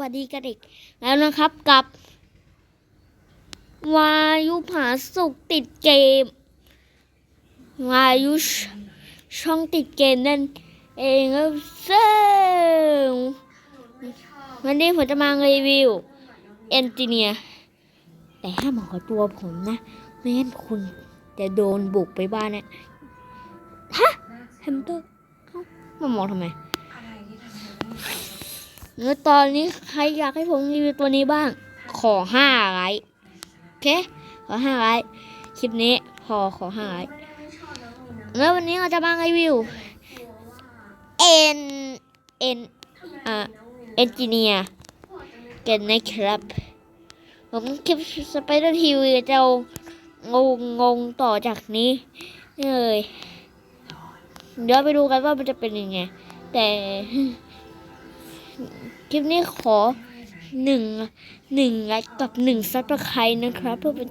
วัสดีกันอีกแล้วนะครับกับ วายุผาสุกติดเกม วายุชช่องติดเกมนั่นเองครับซึ่งวันนี้ผมจะมารีวิวเอนจิเนียร์แต่ห้ามขอตัวผมนะ ไม่งั้นคุณจะโดนบุกไปบ้านนะฮะแฮมเตอร์เอ้ามามองทำไม แล้วตอนนี้ใครอยากให้ผมรีวิวตัวนี้บ้าง ขอห้าไลค์โอเค ขอห้าไลค์คลิปนี้พอขอห้าไลค์แล้ววันนี้เราจะมารีวิวเอ็นเอ็นอ่าเอนจิเนียร์กันนะครับ ผมคลิปสไปเดอร์ทีวีจะงงงงต่อจากนี้เลยเดี๋ยวไปดูกันว่ามันจะเป็นยังไง แต่ คลิปนี้ขอหนึ่งหนึ่งไลค์กับหนึ่งซับสไครต์นะครับ เพื่อเป็น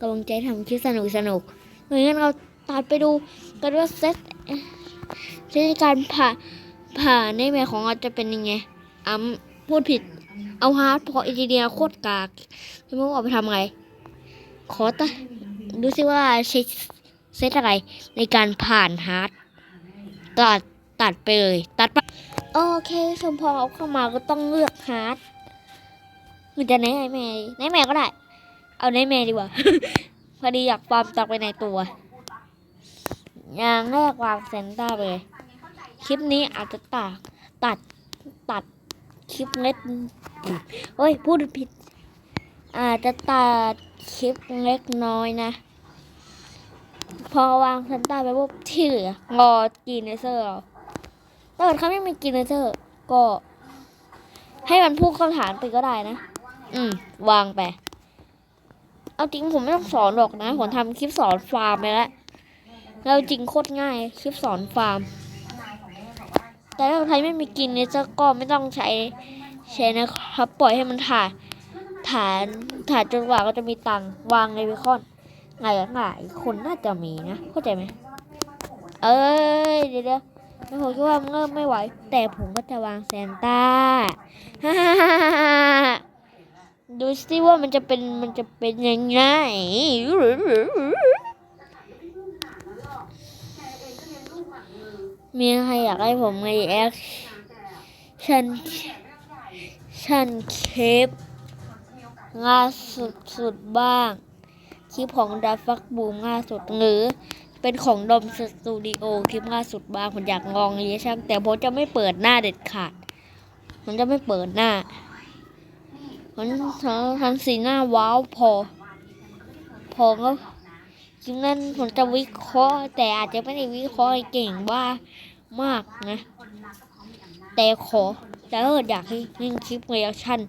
กำลังใจทำคลิปสนุกสนุกเพราะงั้นเราตัดไปดูกันว่าเซตเซตการผ่าผ่าในแม่ของเราจะเป็นยังไงอ้ำพูดผิดเอาฮาร์ดพออินเดียโคตรกากไม่รู้เอาไปทำไง ขอตะดูซิว่าใช้เซตอะไรในการผ่านฮาร์ดตัดตัดไปเลย ตัดไป โอเคชมพอเอาเข้ามาก็ต้องเลือกฮาร์ดมันจะไหนไหนแม่ไหนแม่ก็ได้ เอาไหนแม่ดีกว่า พอดีอยากปลอมตักไปในตัว อย่างแรกวางเซนเตอร์ไปเลยคลิปนี้อาจจะตัดตัดตัดคลิปเล็กโอ้ยพูดผิด อาจจะตัดคลิปเล็กน้อยนะ พอวางเซนเตอร์ไปปุ๊บที่เหลืองอจีนเซอร์เอา ถ้าเกิดเขาไม่มีกินเนเจอร์ก็ ให้มันพุ่งเข้าฐานไปก็ได้นะ อืม วางไป เอาจริงผมไม่ต้องสอนหรอกนะ ผมทำคลิปสอนฟาร์มไปแล้วแล้วจริงโคตรง่าย คลิปสอนฟาร์ม แต่ถ้าใครไม่มีกินเนเจอร์ก็ไม่ต้องใช้ใช้นะครับ ปล่อยให้มันถ่านฐานฐานจนกว่าก็จะมีตังค์วางในเบคอนไงอะไงคนน่าจะมีนะ เข้าใจไหม เอ้ย เดี๋ยวเดี๋ยว แล้วผมคิดว่าเริ่มไม่ไหว แต่ผมก็จะวางแซนต้าดูสิว่ามันจะเป็นมันจะเป็นยังไงมีใครอยากให้ผมรีแอคชั่นชั่นคลิปง่าสุดสุดๆบ้าง คลิปของดาฟักบูมง่าสุดหรือ เป็นของดมสตูดิโอคลิปล่าสุดบ้างผมอยากงองรีชั่นแต่ผมจะไม่เปิดหน้าเด็ดขาดผมจะไม่เปิดหน้าผมทำสีหน้าว้าวพอ พอก็จริงนั้นผมจะวิเคราะห์ แต่อาจจะไม่ได้วิเคราะห์เก่งว่ามากนะ แต่ขอแต่ถ้าเกิดอยากให้เล่นคลิปรีแอคชั่น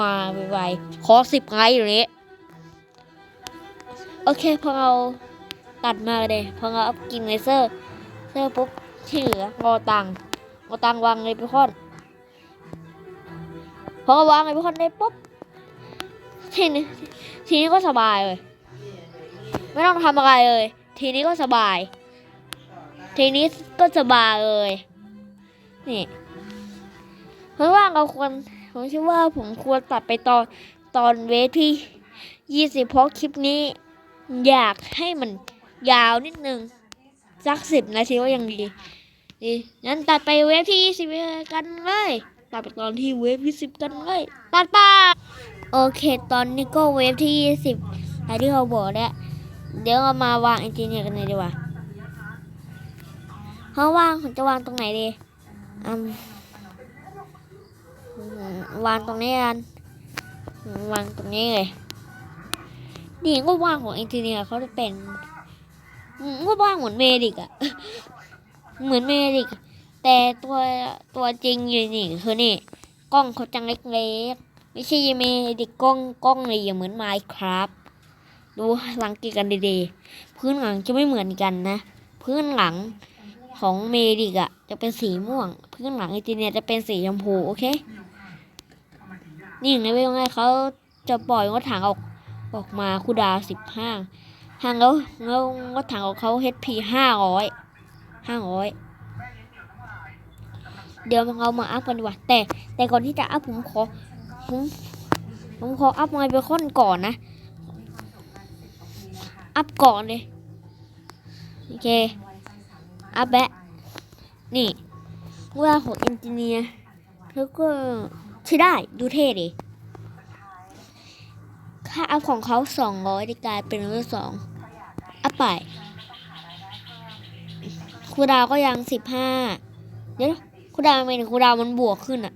มาไวๆขอสิบไลค์อยู่นี้ โอเคพอเรา ตัดมาเลยพอเราเอากินเลเซอร์เซอร์ปุ๊บที่เหลืองอตังงอตังวางเลยไปคอนพอวางเลยไปคอนได้ปุ๊บทีนี้ทีนี้ก็สบายเลย ไม่ต้องทำอะไรเลย ทีนี้ก็สบาย ทีนี้ก็สบายเลยนี่เพราะว่าเราควรผมคิดว่าผมควรตัดไปตอนตอนเวทที่ยี่สิบเพราะคลิปนี้ อยากให้มัน ยาวนิดนึงสักสิบนาทีก็ยังดีดีงั้นตัดไปเวฟที่ยี่สิบกันเลยตัดไปตอนที่เวฟที่สิบกันเลยตัดไปโอเค ตอนนี้ก็เวฟที่ยี่สิบอะไรที่เขาบอกแล้วเดี๋ยวเรามาวางเอนจิเนียร์กันเลยดีกว่าเขาวางผมจะวางตรงไหนดีอืมวางตรงนี้กันวางตรงนี้เลยนี่ก็วางของเอนจิเนียร์เขาจะเป็น ก็ว่างเหมือนเมดิกอะเหมือนเมดิก แต่ตัวตัวจริงอยู่นี่คือนี่ กล้องเขาจังเล็กๆ ไม่ใช่เมดิกกล้องกล้องเลยอย่าเหมือนไมค์ครับดูสังกตกันดีๆ พื้นหลังจะไม่เหมือนกันนะ พื้นหลังของเมดิกอะจะเป็นสีม่วง พื้นหลังเอจิเนียจะเป็นสีชมพูโอเค นี่ในเวลไงเขาจะปล่อยรถถังออกออกมาคูดาวสิบห้า ฮังเราเล้วรถถังของเขา HP ห้าร้อยห้าร้อยเดี๋ยวเรามาอัพกันดีกว่าแต่แต่ก่อนที่จะอัพผมขอผมผมขออัพไมค์ไปคอนก่อนนะ อัพก่อนเลย โอเค อัพแบะนี่ว่าของเอนจิเนียร์แล้วก็ใช้ได้ดูเท่ดิ ค่าอัพของเขา 200ได้กลายเป็นเบอร์สอง อัปไปคูดาวก็ยังสิบห้าเดี๋ยวคูดาวเป็นคูดาวมันบวกขึ้นอะ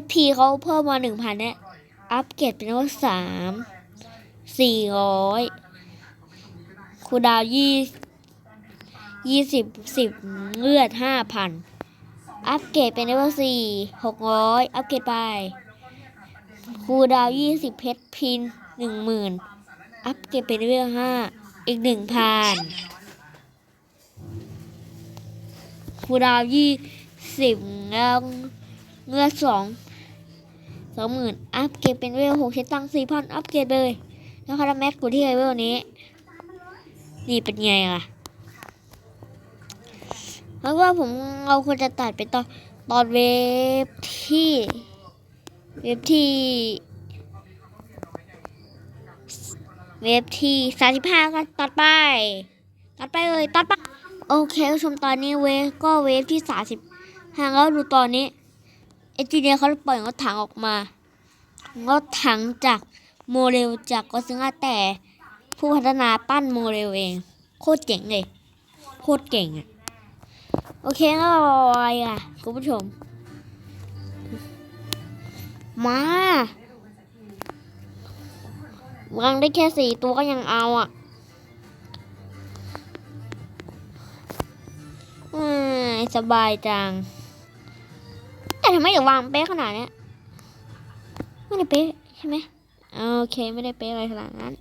HP เขาเพิ่มมาหนึ่งพันเนี่ยอัปเกรดเป็นว่าสามสี่ร้อยคูดาวยี่ยี่สิบสิบเลือดห้าพันอัปเกรดเป็นเลเวลสี่หกร้อยอัปเกรดไปคูดาวยี่สิบเพชรพิน หนึ่งหมื่นอัพเก็บเป็นเลเวลห้าอีกหนึ่งพันคูดาวยี่สิบแล้เงื่อสองสองหมื่นอัพเก็บเป็นเลเวลหกเช็ตังสี่พันอัพเก็บเลยแล้วคาราแม็กกูที่เลเวลนี้ นี่เป็นไงล่ะเพราะว่าผมเราควรจะตัดไปตอนตอนเว็บที่ เว็บที่ เว็บที่สามสิบห้ากันตัดไป ตัดไปเลยตัดไปโอเคผู้ชมตอนนี้เวก็เวฟที่สามสิบห้าแล้วดูตอนนี้เอจิเนียเขาปล่อยรถถังออกมารถถังจากโมเดลจากก็ซึ่งาแต่ผู้พัฒนาปั้นโมเดลเอง โคตรเจ๋งเลย โคตรเก่งอะ โอเคก็อะไรอะ คุณผู้ชม มา วางได้แค่สี่ตัวก็ยังเอาอะสบายจัง แต่ทำไมถึงวางเป๊ะขนาดนี้ไม่ได้เป๊ะใช่ไหมโอเคไม่ได้เป๊ะอะไรขนาดนั้น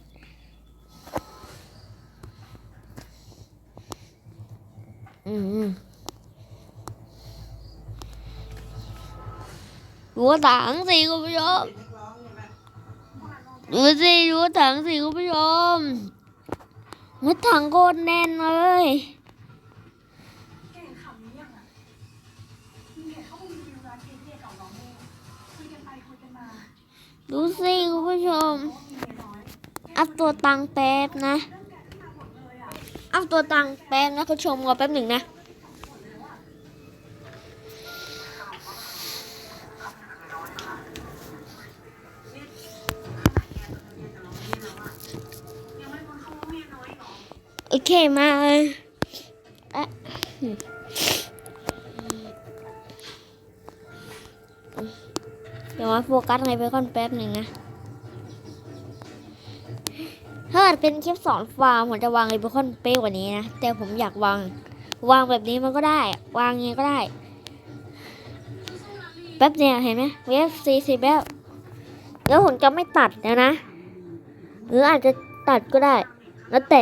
อืมหัวต่างสิคุณผู้ชม ดูสิดูถังสิคุณผู้ชมมัดถังโคตรแน่นเลยดูสิคุณผู้ชมเอาตัวตังแป๊บนะเอาตัวตังแป๊บนะคุณผู้ชมรอแป๊บหนึ่งนะ เคมาเดี๋ยวมาโฟกัสไงไปค่อนแป๊บหนึ่งนะถ้าเป็นคลิปสอนฟาร์มผมจะวางไอเบคอนเป๊กกว่านี้นะ แต่ผมอยากวาง วางแบบนี้มันก็ได้ วางยังี้ก็ได้ แป๊บเดียวเห็นไหมเวฟสี่สิบแบบแล้วผมจะไม่ตัดแล้วนะ หรืออาจจะตัดก็ได้ แล้วแต่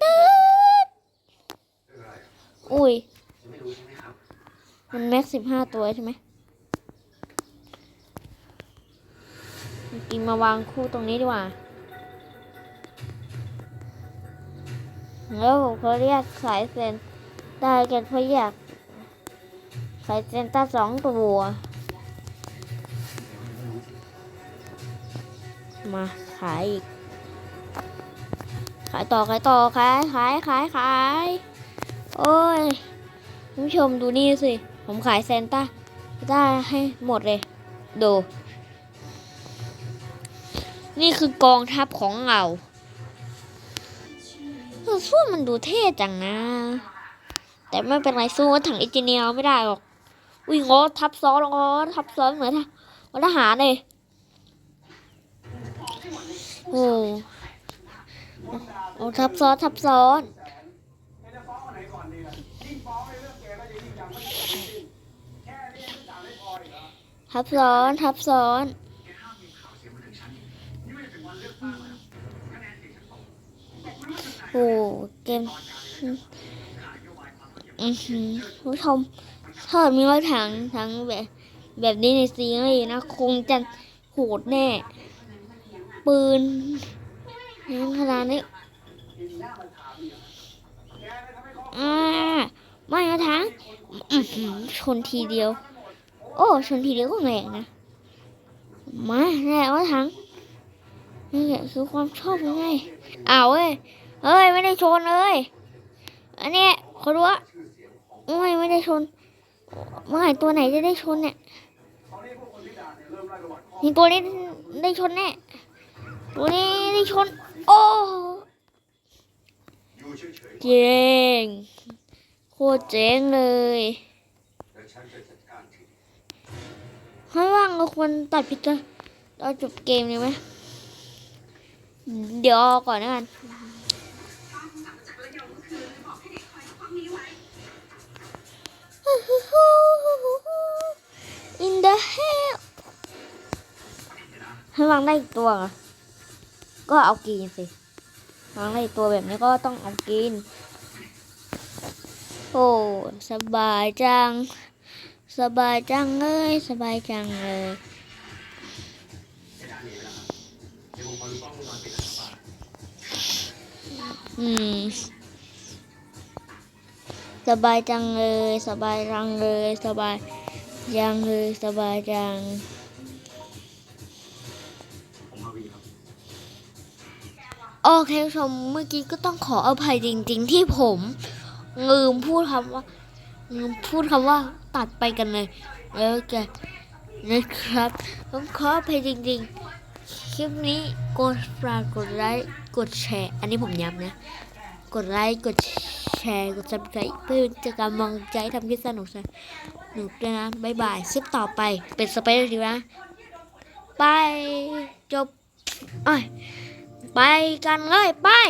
อุ้ยยังไม่รู้ใช่ไหมครับมันแม็กสิบห้าตัวใช่ไหมจริงๆมาวางคู่ตรงนี้ดีกว่า แล้วผมเขาเรียกสายเซนได้กันเพราะอยากสายเซนต้าสองตัวมาขายอีก ขายต่อขายต่อขายขายขายขาย โอ้ยผู้ชมดูนี่สิ ผมขายเซนต้าได้ให้หมดเลย ดู นี่คือกองทัพของเราสู้มันดูเท่จังนะ แต่ไม่เป็นไรสู้ถังเอจิเนียไม่ได้หรอกอุ้ยงอทับซ้อนงอทับซ้อนเหมือนทหารเลยโอ้โอ้ทับซ้อนทับซ้อน ทับซ้อน ทับซ้อนโอ้เกมอือหือผู้ชมถ้ามีรถถังทั้งแบบแบบนี้ในซีรีส์นะ คงจะโหดแน่ ปืนยังขนาดนี้อ่าไม่รถถังอือหือชนทีเดียว โอ้ชนทีเดียวก็แรงนะมาแน่รถถังนี่แหละคือความชอบยังไงอ้าวเว้ยเฮ้ยไม่ได้ชนเลยอันนี้เขารู้ว่าไม่ไม่ได้ชนเมื่อไหร่ตัวไหนจะได้ชนเนี่ยนี่ตัวนี้ได้ชนแน่ตัวนี้ได้ชน โอ้เฉยเจ๋งโคตรเจ๋งเลย ให้ว่างเราควรตัดพิจารตอนจบเกมเลยไหม เดี๋ยวเอก่อนนะกัน In the hell ให้วางได้อีกตัวก็เอากินสิวางได้อีกตัวแบบนี้ก็ต้องเอากิน โอ้ สบายจัง สบายจังเลยสบายจังเลยอืมสบายจังเลยสบายจังเลยสบายจังเลยสบายจังผมมาวีครับโอเคผู้ชมเมื่อกี้ก็ต้องขออภัยจริง ๆ ที่ผมลืมพูดคำว่าลืมพูดคำว่า ตัดไปกันเลยแล้วแกนะครับ ผมขออภัยจริงๆ คลิปนี้กดฝากกดไลค์กดแชร์ อันนี้ผมย้ำนะ กดไลค์กดแชร์กดซับสไครต์เพื่อจะกำลังใจทำคลิปสนุกสนุกด้วยนะบ๊ายบายคลิปต่อไปเป็นสเปซดีนะไปจบอ้ยไปกันเลย ไป